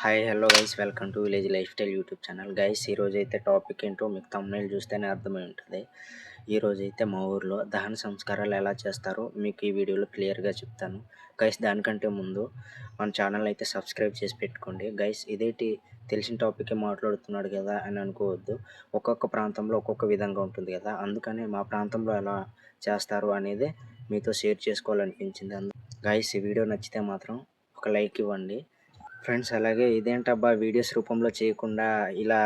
Hi hello guys welcome to village lifestyle YouTube channel guys ఈరోజు అయితే topic ఏంటో మీకు తమ్ముళ్ళు చూస్తేనే అర్థమై ఉంటుంది. ఈరోజు అయితే మా ఊర్లో దహన సంస్కారాలు ఎలా చేస్తారో మీకు ఈ వీడియోలో క్లియర్గా చెప్తాను. గైస్ దానికంటే ముందు మన ఛానల్ అయితే సబ్స్క్రైబ్ చేసి పెట్టుకోండి. గైస్ ఇదేంటి తెలిసిన టాపిక్ మాట్లాడుతున్నాడు కదా అని అనుకోవద్దు. ఒక్కొక్క ప్రాంతంలో ఒక్కొక్క విధంగా ఉంటుంది కదా. అందుకని మా ప్రాంతంలో ఎలా చేస్తారు అనేది మీతో షేర్ చేసుకోవాలనిపించింది. అందు గైస్ ఈ వీడియో నచ్చితే మాత్రం ఒక లైక్ ఇవ్వండి. ఫ్రెండ్స్ అలాగే ఇదేంటబ్బా వీడియోస్ రూపంలో చేయకుండా ఇలా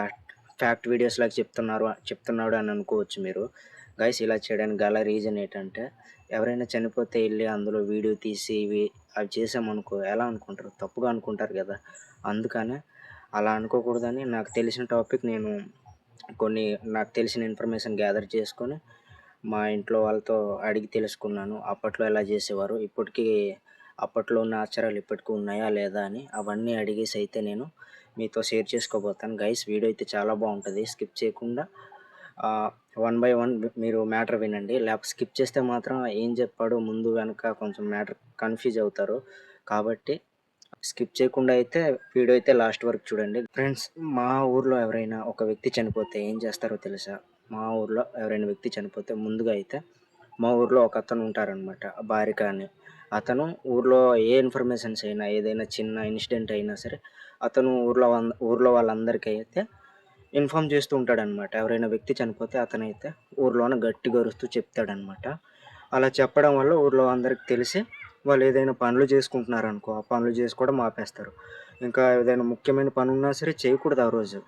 ఫ్యాక్ట్ వీడియోస్ లాగా చెప్తున్నారు చెప్తున్నాడు అని అనుకోవచ్చు మీరు. గైస్ ఇలా చేయడానికి గల రీజన్ ఏంటంటే ఎవరైనా చనిపోతే వెళ్ళి అందులో వీడియో తీసి ఇవి అవి చేసామనుకో ఎలా అనుకుంటారు? తప్పుగా అనుకుంటారు కదా. అందుకనే అలా అనుకోకూడదని నాకు తెలిసిన టాపిక్ నేను కొన్ని నాకు తెలిసిన ఇన్ఫర్మేషన్ గ్యాదర్ చేసుకొని మా ఇంట్లో వాళ్ళతో అడిగి తెలుసుకున్నాను. అప్పట్లో ఎలా చేసేవారు? ఇప్పటికీ అప్పట్లో ఉన్న ఆచారాలు ఇప్పటికీ ఉన్నాయా లేదా అని అవన్నీ అడిగేసి అయితే నేను మీతో షేర్ చేసుకోబోతాను. గైస్ వీడియో అయితే చాలా బాగుంటుంది. స్కిప్ చేయకుండా వన్ బై వన్ మీరు మ్యాటర్ వినండి. లేకపోతే స్కిప్ చేస్తే మాత్రం ఏం చెప్పాడు ముందు వెనక కొంచెం మ్యాటర్ కన్ఫ్యూజ్ అవుతారు. కాబట్టి స్కిప్ చేయకుండా అయితే వీడియో అయితే లాస్ట్ వరకు చూడండి. ఫ్రెండ్స్ మా ఊర్లో ఎవరైనా ఒక వ్యక్తి చనిపోతే ఏం చేస్తారో తెలుసా? మా ఊర్లో ఎవరైనా వ్యక్తి చనిపోతే ముందుగా అయితే మా ఊర్లో ఒక అతను ఉంటారనమాట భార్య కానీ అతను ఊర్లో ఏ ఇన్ఫర్మేషన్స్ అయినా ఏదైనా చిన్న ఇన్సిడెంట్ అయినా సరే అతను ఊర్లో ఊర్లో వాళ్ళందరికీ అయితే ఇన్ఫామ్ చేస్తూ ఉంటాడనమాట ఎవరైనా వ్యక్తి చనిపోతే అతనైతే ఊర్లోనే గట్టి గరుస్తూ చెప్తాడనమాట అలా చెప్పడం వల్ల ఊర్లో అందరికి తెలిసి వాళ్ళు ఏదైనా పనులు చేసుకుంటున్నారు అనుకో ఆ పనులు చేసుకోవడం ఆపేస్తారు ఇంకా ఏదైనా ముఖ్యమైన పని ఉన్నా సరే చేయకూడదు ఆ రోజు.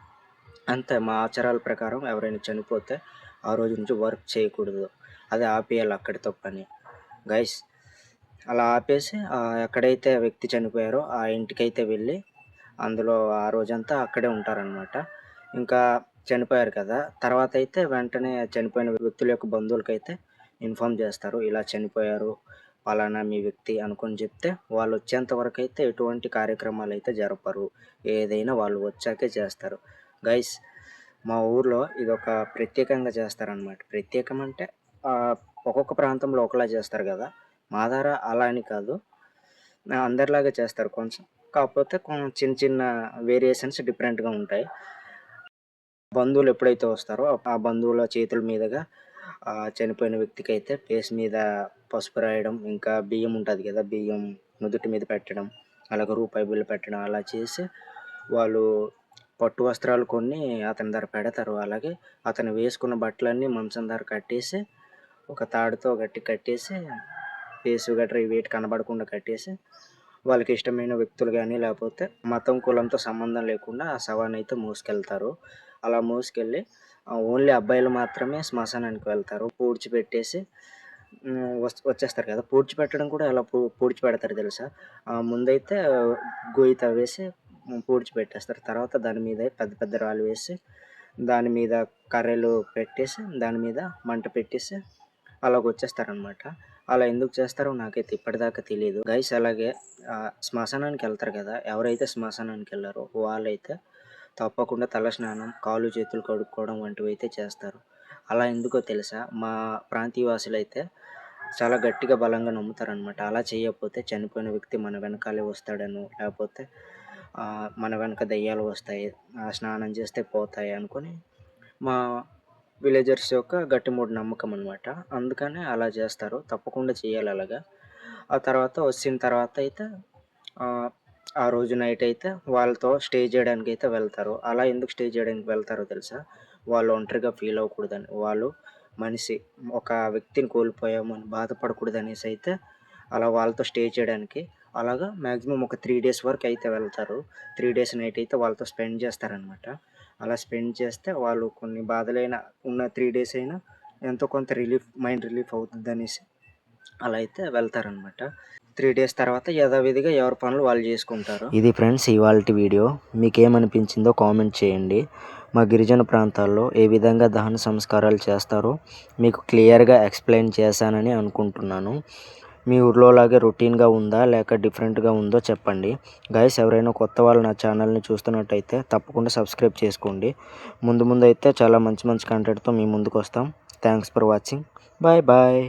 అంతే మా ఆచారాల ప్రకారం ఎవరైనా చనిపోతే ఆ రోజు నుంచి వర్క్ చేయకూడదు. అది ఆపేయాలి అక్కడితో పని. గైస్ అలా ఆపేసి ఎక్కడైతే వ్యక్తి చనిపోయారో ఆ ఇంటికైతే వెళ్ళి అందులో ఆ రోజంతా అక్కడే ఉంటారనమాట ఇంకా చనిపోయారు కదా తర్వాత అయితే వెంటనే చనిపోయిన వ్యక్తుల యొక్క బంధువులకైతే ఇన్ఫామ్ చేస్తారు ఇలా చనిపోయారు పలానా మీ వ్యక్తి అనుకొని చెప్తే వాళ్ళు వచ్చేంత వరకు అయితే ఎటువంటి కార్యక్రమాలు అయితే జరపరు. ఏదైనా వాళ్ళు వచ్చాకే చేస్తారు. గైస్ మా ఊర్లో ఇది ఒక ప్రత్యేకంగా చేస్తారనమాట ప్రత్యేకం అంటే ఒక్కొక్క ప్రాంతంలో ఒకలా చేస్తారు కదా మాదార అలా అని కాదు. అందరిలాగా చేస్తారు కొంచెం. కాకపోతే చిన్న చిన్న వేరియేషన్స్ డిఫరెంట్గా ఉంటాయి. బంధువులు ఎప్పుడైతే వస్తారో ఆ బంధువుల చేతుల మీదుగా చనిపోయిన వ్యక్తికి అయితే ఫేస్ మీద పసుపు రాయడం ఇంకా బియ్యం ఉంటుంది కదా బియ్యం నుదుటి మీద పెట్టడం అలాగే రూపాయి బిల్లు పెట్టడం అలా చేసి వాళ్ళు పట్టు వస్త్రాలు కొన్ని అతని ధర పెడతారు. అలాగే అతను వేసుకున్న బట్టలన్నీ మంచం ధర కట్టేసి ఒక తాడుతో గట్టి కట్టేసి ఫేస్ గట్రా వేటి కనబడకుండా కట్టేసి వాళ్ళకి ఇష్టమైన వ్యక్తులు కానీ లేకపోతే మతం కులంతో సంబంధం లేకుండా ఆ శవాన్ని అయితే మోసుకెళ్తారు. అలా మోసుకెళ్ళి ఓన్లీ అబ్బాయిలు మాత్రమే శ్మశానానికి వెళ్తారు. పూడ్చిపెట్టేసి వచ్చేస్తారు కదా. పూడ్చిపెట్టడం కూడా ఎలా పూ పూడ్చిపెడతారు తెలుసా? ముందైతే గొయ్యి తవ్వేసి పూడ్చిపెట్టేస్తారు తర్వాత దాని మీద పెద్ద పెద్ద రాళ్ళు వేసి దాని మీద కర్రలు పెట్టేసి దాని మీద మంట పెట్టేసి అలాగ వచ్చేస్తారనమాట అలా ఎందుకు చేస్తారో నాకైతే ఇప్పటిదాకా తెలియదు గైస్ అలాగే శ్మశానానికి వెళ్తారు కదా ఎవరైతే శ్మశానానికి వెళ్ళారో వాళ్ళైతే తప్పకుండా తల స్నానం కాళ్ళు చేతులు కడుక్కోవడం వంటివి అయితే చేస్తారు. అలా ఎందుకో తెలుసా? మా ప్రాంతీయవాసులు అయితే చాలా గట్టిగా బలంగా నమ్ముతారనమాట అలా చేయకపోతే చనిపోయిన వ్యక్తి మన వెనకాలే వస్తాడను లేకపోతే మన వెనక దయ్యాలు వస్తాయి స్నానం చేస్తే పోతాయి అనుకొని మా విలేజర్స్ యొక్క గట్టి మూడు నమ్మకం అనమాట అందుకనే అలా చేస్తారు. తప్పకుండా చేయాలి అలాగా. ఆ తర్వాత వచ్చిన తర్వాత అయితే ఆ రోజు నైట్ అయితే వాళ్ళతో స్టే చేయడానికి అయితే వెళ్తారు. అలా ఎందుకు స్టే చేయడానికి వెళ్తారో తెలుసా? వాళ్ళు ఒంటరిగా ఫీల్ అవ్వకూడదని. వాళ్ళు మనిషి ఒక వ్యక్తిని కోల్పోయామని బాధపడకూడదు అనేసి అయితే అలా వాళ్ళతో స్టే చేయడానికి అలాగా మ్యాక్సిమం ఒక త్రీ డేస్ వరకు అయితే వెళ్తారు. త్రీ డేస్ నైట్ అయితే వాళ్ళతో స్పెండ్ చేస్తారనమాట అలా స్పెండ్ చేస్తే వాళ్ళు కొన్ని బాధలైన ఉన్న త్రీ డేస్ అయినా ఎంతో కొంత రిలీఫ్ మైండ్ రిలీఫ్ అవుతుంది అనేసి అలా అయితే వెళ్తారనమాట త్రీ డేస్ తర్వాత యథావిధిగా ఎవరి పనులు వాళ్ళు చేసుకుంటారు. ఇది ఫ్రెండ్స్ ఇవాళ వీడియో. మీకు ఏమనిపించిందో కామెంట్ చేయండి. మా గిరిజన ప్రాంతాల్లో ఏ విధంగా దహన సంస్కారాలు చేస్తారో మీకు క్లియర్గా ఎక్స్ప్లెయిన్ చేశానని అనుకుంటున్నాను. మీ ఊర్లో లాగే రొటీన్గా ఉందా? లేక డిఫరెంట్గా ఉందో చెప్పండి. గైస్ ఎవరైనా కొత్త వాళ్ళు నా ఛానల్ని చూస్తున్నట్టయితే తప్పకుండా సబ్స్క్రైబ్ చేసుకోండి. ముందు ముందు అయితే చాలా మంచి మంచి కంటెంట్తో మీ ముందుకు వస్తాం thanks for watching bye bye